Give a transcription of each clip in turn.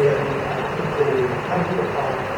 Yang kita.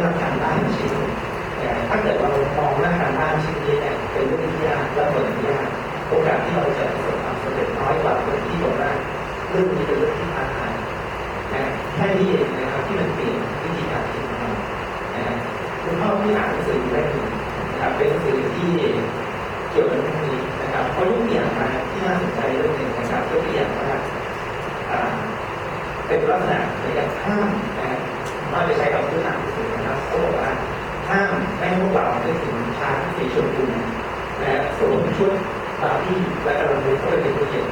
เวลาเราได้รับการบ้านชิ้นหนึ่งเนี่ยถ้าเกิดเรามองหน้าการบ้านชิ้นนี้เนี่ยเป็นเรื่องที่ยากและผลที่ยากโอกาสที่เราจะประสบความสำเร็จน้อยกว่าคนที่บอกว่าเรื่องนี้เป็นเรื่องที่ท้าทายนะแค่นี้เองนะครับที่มันเปลี่ยนวิธีการคิดของเรานะคุณพ่อที่อ่านหนังสืออยู่ได้หนึ่งนะครับเป็นหนังสือที่เกี่ยวกับเรื่องนี้นะครับเขายกตัวอย่างมาที่น่าสนใจเรื่องหนึ่งนะครับยกตัวอย่างว่าเป็นลักษณะในการห้ามนะเราจะใช้กับพื้นฐาน สีชมพูและสวมชุดบาร์บี้และกระดมเข้าไปในตู้เย็น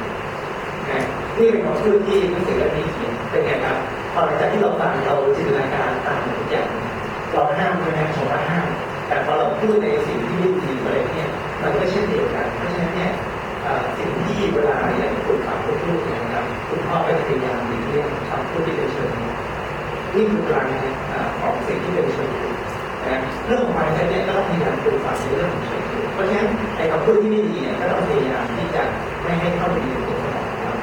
นะนี่เป็นคำพูดที่หนังสือเล่มนี้เขียนเป็นไงครับพอหลังจากที่เราฟังเราจินตนาการตามทุกอย่างเราห้ามใช่ไหมผมว่าห้าม แต่พอเราพูดในสิ่งที่ไม่ดีอะไรเนี่ยมันก็เช่นเดียวกันเพราะฉะนั้นเนี่ยสิ่งที่เวลาอย่างคุณถามลูกเนี่ยนะครับคุณพ่อก็จะพยายามหลีกเลี่ยงคำพูดที่เป็นเชิงนี่คือพลังของสิ่งที่เป็นเชิง นะเรื่องของความใจเนี่ยก็ต้องพยายามปลูกฝังในเรื่องของเชิงเพราะฉะนั้นไอ้คำพูดที่ไม่ดีเนี่ยก็ต้องพยายามที่จะไม่ให้เข้าไปในตัวสมองเรา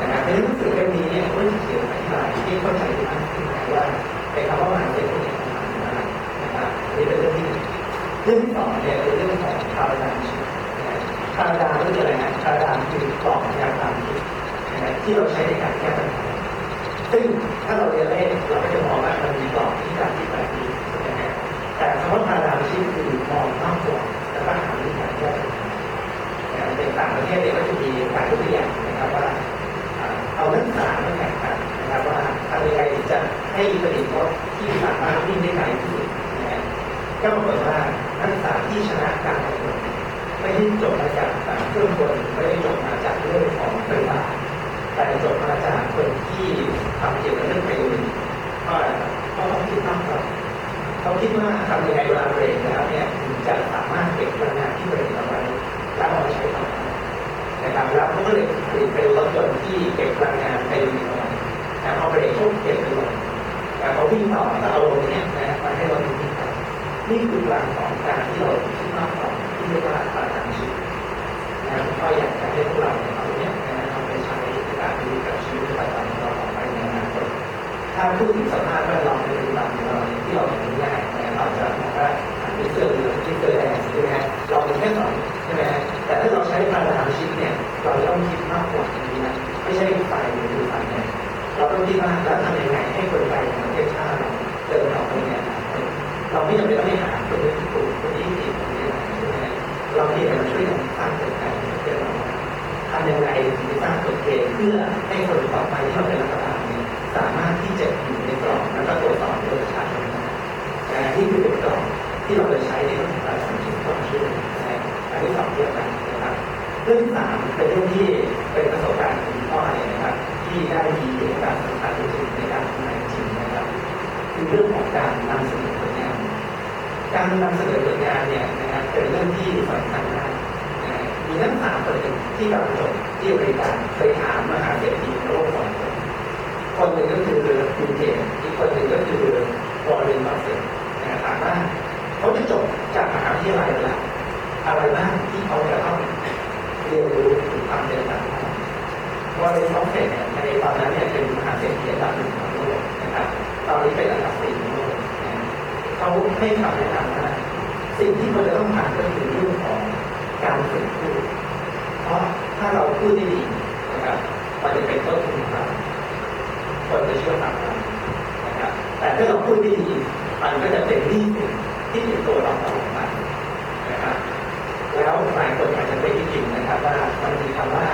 นะครับในหนังสือเล่มนี้เนี่ยก็จะเขียนอธิบายที่เข้าใจมากขึ้นว่าไอ้คำว่ามันเป็นตัวอย่างของมันนะครับนี่เป็นเรื่องที่เรื่องที่สองเนี่ยเป็นเรื่องของพาราดามชีวิตาราดามก็คืออะไรนะพาราดามคือกรอบแนวความคิดที่เราใช้ในการแก้ปัญหาซึ่งถ้าเราเรียนเลขเราก็จะมองว่ามันมีกรอบที่การคิดแบบนี้ใช่ไหมฮะแต่คำว่า พาราดามชีพคือมองนอกกรอบแล้วก็หาวิธีการแก้ปัญหาในต่างประเทศเนี่ยก็จะมีการยกตัวอย่างนะครับว่าเอานักศึกษามาแข่งกันนะครับว่าทำยังไงจะให้ผลิตรถที่สามารถวิ่งได้ไกลที่สุดนะก็ปรากฏว่านักศึกษาที่ชนะการแข่งขันไม่ได้จบมาจากเครื่องกลไม่ได้จบมาจากเรื่อง นี่คือพลังของการที่เราคิดมากกว่าที่เรียกว่าพลังชีวิตนะก็อยากจะให้พวกเราเนี่ยเอาเนี่ยนะเอาไปใช้ในการดูกับชีวิตประจำวันของเราต่อไปในอนาคตถ้าพูดถึงสภาพแวดล้อมในปัจจุบันเราที่เราเห็นง่ายนะเราจะบอกว่ามีเสื้อเหลืองที่เสื้อแดงใช่ไหมฮะเราเป็นแค่สองใช่ไหมฮะแต่ถ้าเราใช้พลังงานชีวิตเนี่ยเราต้องคิดมากกว่านี้นะไม่ใช่ฝ่ายหรือฝ่ายเนี่ยเราต้องคิดว่าแล้วทำยังไงให้คนไทยของประเทศชาติเราเดินต่อไปเนี่ย เราไม่จำเป็นต้องไปหาคนที่ถูกคนที่ผิดคนที่อะไรใช่ไหมเราที่จะมาช่วยกันสร้างกิดการเปลี่ยนแปลงทำยังไงถึงจะสร้างกฎเกณฑ์เพื่อให้คนต่อไปที่เขาเป็นรัฐบาลเนี่ยสามารถที่จะอยู่ในกรอบแล้วก็ตรวจสอบโดยประชาชนได้แต่นี่คือเป็นกรอบที่เราจะใช้ในเรื่องของการสังคมความช่วยอนะอันที่สองเดียวกันนะครับเรื่องที่สามเป็นเรื่องที่เป็นประสบการณ์ของพ่อเลยนะครับ ที่ได้มีโอกาสสัมผัสจริงในการทำงานจริงนะครับคือเรื่องของการนำเสนอ การนำเสนอผลงานเนี่ยนะครับเป็นเรื่องที่สำคัญมากนะฮะมีนักศึกษาคนหนึ่งที่กำลังจบที่อเมริกาเคยถามมหาเศรษฐีในโลกสองคนคนหนึ่งก็คือคุณเกตอีกคนหนึ่งก็คือวอร์เรนบัฟเฟตนะถามว่าเขาจะจบจากมหาวิทยาลัยแล้วอะไรบ้างที่เขาจะต้องเรียนรู้ถึงความเป็นต่างวอร์เรนบัฟเฟตเนี่ยในตอนนั้นเนี่ยเป็นมหาเศรษฐีอันดับหนึ่งของโลกนะครับตอนนี้เป็นอันดับสี่ของโลกนะ เขาให้คำแนะนำว่าสิ่งที่เราจะต้องผ่านก็คือเรื่องของการฝึกพูดเพราะถ้าเราพูดได้ดีนะครับมันจะเป็นต้นทุนของเราคนจะเชื่อฟังเรานะครับแต่ถ้าเราพูดไม่ดี มันก็จะเป็นหนี้สินที่ติดตัวเราตลอดไปนะครับแล้วหลายคนอาจจะไม่ได้ยินนะครับว่ามันมีคำว่า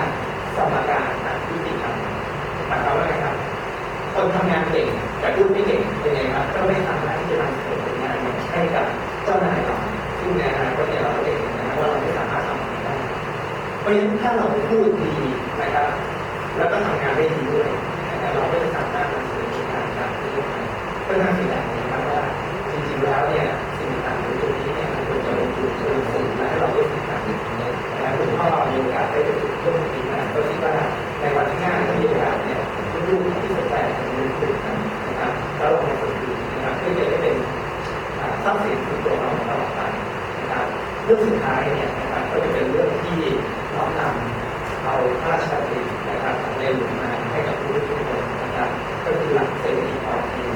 ถ้าเราพูดดี ชดำรินะครับของในหลวงมาให้กับผู้ทุกคนนะครับก็คือหลักเศรษฐกิจพอเพียง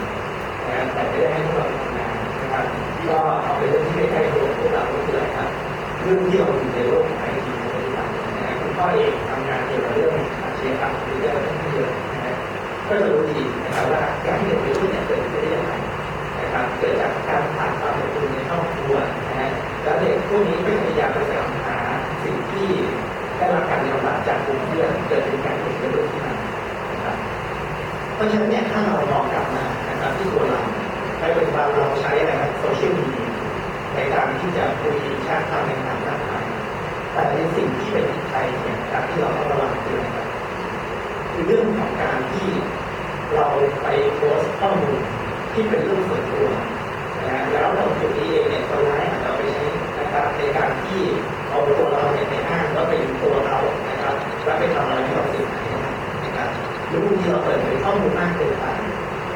นะครับแต่ไม่ได้ให้พวกเราทำงานนะครับก็เอาเป็นเรื่องที่ใกล้ๆตัวพวกเราก็คืออะไรครับเรื่องที่เราอยู่ในโลกของไอทีในปัจจุบันนะครับคุณพ่อเองทำงานเกี่ยวกับเรื่องอาชญากรรมหรือเรื่องอะไรที่เยอะนะครับก็จะรู้ดีนะครับว่าการที่เด็กวัยรุ่นเนี่ยเกิดขึ้นได้ยังไงนะครับเกิดจากการผ่านความอบอุ่นในครอบครัวนะฮะแล้วเด็กพวกนี้ก็พยายามไปแสวงหาสิ่งที่ ได้รับการยอมรับจากกลุ่มเพื่อนเกิดเป็นการเด็กเป็นเรื่องที่มันะครับเพราะฉะนั้นเนี่ยถ้าเรามองกลับมานะครับที่ตัวเราในปัจจุบันเราใช้อะไรครับโซเชียลมีเดียในการที่จะคุยแชททำในทางด้านไทยแต่ในสิ่งที่เป็นผิดไทยเนี่ยนะครับที่เราต้องระวังคืออะไรครับคือเรื่องของการที่เราไปโพสต์ข้อมูลที่เป็นเรื่องส่วนตัว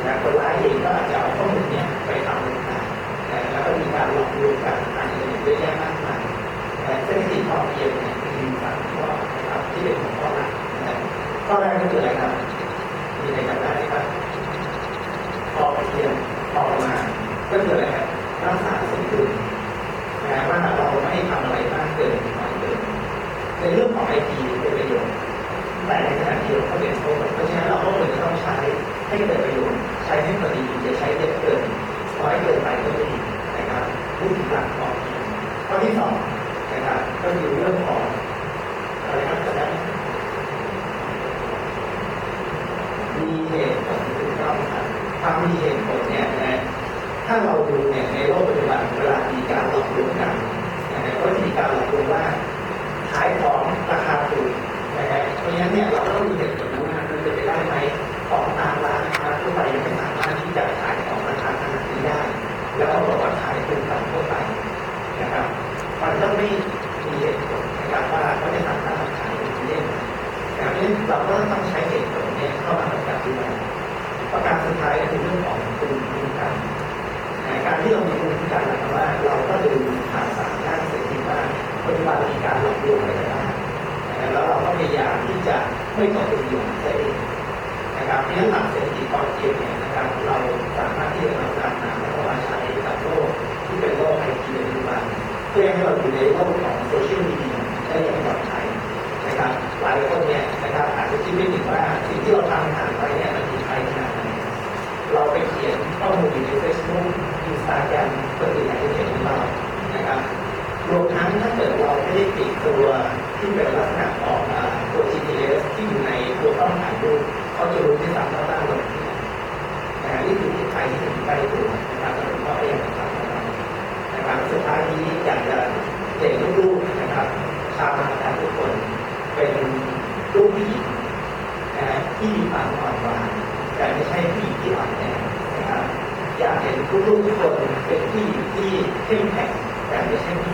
นะคนร้ายเองก็อาจจะเอาข้อมูลเนี่ยไปทำอะไรต่างๆนะแล้วก็มีการหลอกลวงกัน ในโลกปัจจุบันเวลามีการหลอกลวงกันนะฮะก็จะมีการหลอกลวงว่าขายของราคาถูกนะฮะเพราะฉะนั้นเนี่ยเราก็ต้องมีเหตุผลว่ามันจะไปได้ไหมของตามร้านค้าทั่วไปยังไม่สามารถที่จะขายของราคาขนาดนี้ได้ แล้วก็บอกว่าขายถูกตามทั่วไปนะครับมันต้องไม่มีเหตุผลนะครับว่าเขาจะสามารถขายได้ไหมอย่างนี้นเราก็ต้องใช้เหตุผลเนี่ยเข้ามากำกับดูแลประการสุดท้ายก็คือเรื่องของภูมิคุ้มกันนะการ ที่เรามีคนพิการแต่ว่าเราก็ดูข่าวสารด้านเศรษฐกิจว่าปัจจุบันมีการหลอกลวงอะไรต่างๆนะแล้วเราก็พยายามที่จะไม่ตกเป็นเหยื่อของตัวเองนะครับเพราะฉะนั้นหลักเศรษฐกิจพอเพียงเนี่ยนะครับเราสามารถที่จะนำการนำแล้วก็มาใช้กับโลกที่เป็นโลกไอทีในปัจจุบันเพื่อให้เราอยู่ในโลกของโซเชียลมีเดีย เกิดเราไม่ได้ติดตัวที่เป็นลักษณะของอ่าตัว GPS ที่อยู่ในตัวกล้องถ่ายรูปเขาจะรู้ที่สามารถตั้งลงที่ไหนะฮะนี่คือที่ไทยที่ถึงใกล้ตัวนะครับแล้วก็พยายามทำอะไรนะครับสุดท้ายนี้อยากจะเด็กลูกๆนะครับชาวนาทุกคนลูกผู้หญิงนะฮะที่มีความอ่อนหวานแต่ไม่ใช่ผู้หญิงที่อ่อนแอนะครับอยากเห็นลูกๆทุกคนเป็นผู้หญิงที่เข้มแข็งแต่ไม่ใช่ผู้